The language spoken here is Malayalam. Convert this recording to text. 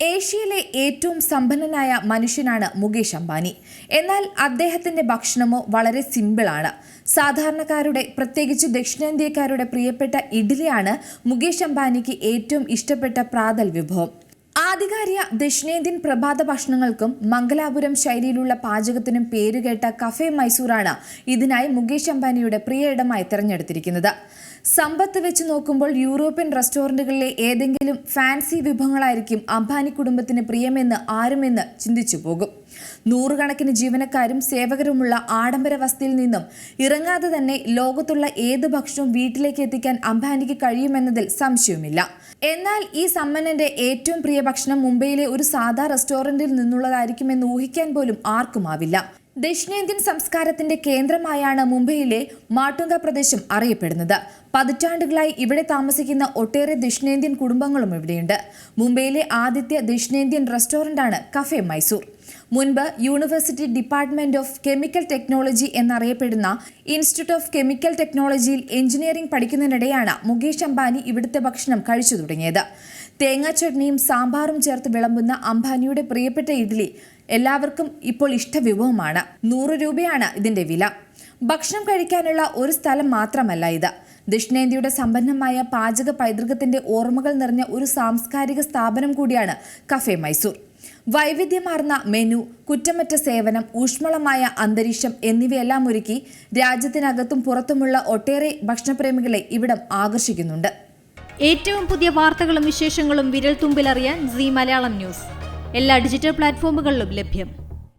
ഏഷ്യയിലെ ഏറ്റവും സമ്പന്നനായ മനുഷ്യനാണ് മുകേഷ് അംബാനി. എന്നാൽ അദ്ദേഹത്തിന്റെ ഭക്ഷണമോ വളരെ സിമ്പിളാണ് സാധാരണക്കാരുടെ പ്രത്യേകിച്ച് ദക്ഷിണേന്ത്യക്കാരുടെ പ്രിയപ്പെട്ട ഇഡ്ഡലിയാണ് മുകേഷ് അംബാനിക്ക് ഏറ്റവും ഇഷ്ടപ്പെട്ട പ്രാതൽ വിഭവം. ആധികാരിക ദക്ഷിണേന്ത്യൻ പ്രഭാത ഭക്ഷണങ്ങൾക്കും മംഗലാപുരം ശൈലിയിലുള്ള പാചകത്തിനും പേരുകേട്ട കഫേ മൈസൂറാണ് ഇതിനായി മുകേഷ് അംബാനിയുടെ പ്രിയ ഇടമായി തിരഞ്ഞെടുത്തിരിക്കുന്നത്. സമ്പത്ത് വെച്ച് നോക്കുമ്പോൾ യൂറോപ്യൻ റെസ്റ്റോറന്റുകളിലെ ഏതെങ്കിലും ഫാൻസി വിഭവങ്ങളായിരിക്കും അംബാനി കുടുംബത്തിന് പ്രിയമെന്ന് ആരുമെന്ന് ചിന്തിച്ചു പോകും. നൂറുകണക്കിന് ജീവനക്കാരും സേവകരുമുള്ള ആഡംബര വസതിയിൽ നിന്നും ഇറങ്ങാതെ തന്നെ ലോകത്തുള്ള ഏത് ഭക്ഷണവും വീട്ടിലേക്ക് എത്തിക്കാൻ അംബാനിക്ക് കഴിയുമെന്നതിൽ സംശയവുമില്ല. എന്നാൽ ഈ സമ്മനന്റെ ഏറ്റവും പ്രിയ ഭക്ഷണം മുംബൈയിലെ ഒരു സാധാ റെസ്റ്റോറന്റിൽ നിന്നുള്ളതായിരിക്കുമെന്ന് ഊഹിക്കാൻ പോലും ആർക്കുമാവില്ല. ദക്ഷിണേന്ത്യൻ സംസ്കാരത്തിന്റെ കേന്ദ്രമായാണ് മുംബൈയിലെ മാട്ടുങ്ക പ്രദേശം അറിയപ്പെടുന്നത്. പതിറ്റാണ്ടുകളായി ഇവിടെ താമസിക്കുന്ന ഒട്ടേറെ ദക്ഷിണേന്ത്യൻ കുടുംബങ്ങളും ഇവിടെയുണ്ട്. മുംബൈയിലെ ആദ്യത്തെ ദക്ഷിണേന്ത്യൻ റെസ്റ്റോറന്റാണ് കഫേ മൈസൂർ. മുൻപ് university department of chemical technology എന്നറിയപ്പെടുന്ന ഇൻസ്റ്റിറ്റ്യൂട്ട് ഓഫ് കെമിക്കൽ ടെക്നോളജിയിൽ എഞ്ചിനീയറിംഗ് പഠിക്കുന്നതിനിടെയാണ് മുകേഷ് അംബാനി ഇവിടുത്തെ ഭക്ഷണം കഴിച്ചു തുടങ്ങിയത്. തേങ്ങാ ചട്നിയും സാമ്പാറും ചേർത്ത് വിളമ്പുന്ന അംബാനിയുടെ പ്രിയപ്പെട്ട ഇഡ്ഡലി എല്ലാവർക്കും ഇപ്പോൾ ഇഷ്ടവിഭവമാണ്. നൂറ് രൂപയാണ് ഇതിന്റെ വില. ഭക്ഷണം കഴിക്കാനുള്ള ഒരു സ്ഥലം മാത്രമല്ല ഇത്. ദക്ഷിണേന്ത്യയുടെ സമ്പന്നമായ പാചക പൈതൃകത്തിന്റെ ഓർമ്മകൾ നിറഞ്ഞ ഒരു സാംസ്കാരിക സ്ഥാപനം കൂടിയാണ് കഫേ മൈസൂർ. വൈവിധ്യമാർന്ന മെനു കുറ്റമറ്റ സേവനം ഊഷ്മളമായ അന്തരീക്ഷം എന്നിവയെല്ലാം ഒരുക്കി രാജ്യത്തിനകത്തും പുറത്തുമുള്ള ഒട്ടേറെ ഭക്ഷണപ്രേമികളെ ഇവിടം ആകർഷിക്കുന്നുണ്ട്. ഏറ്റവും പുതിയ വാർത്തകളും വിശേഷങ്ങളും വിരൽ തുമ്പിലറിയാൻ സി മലയാളം ന്യൂസ്. എല്ലാ ഡിജിറ്റൽ പ്ലാറ്റ്ഫോമുകളിലും ലഭ്യം.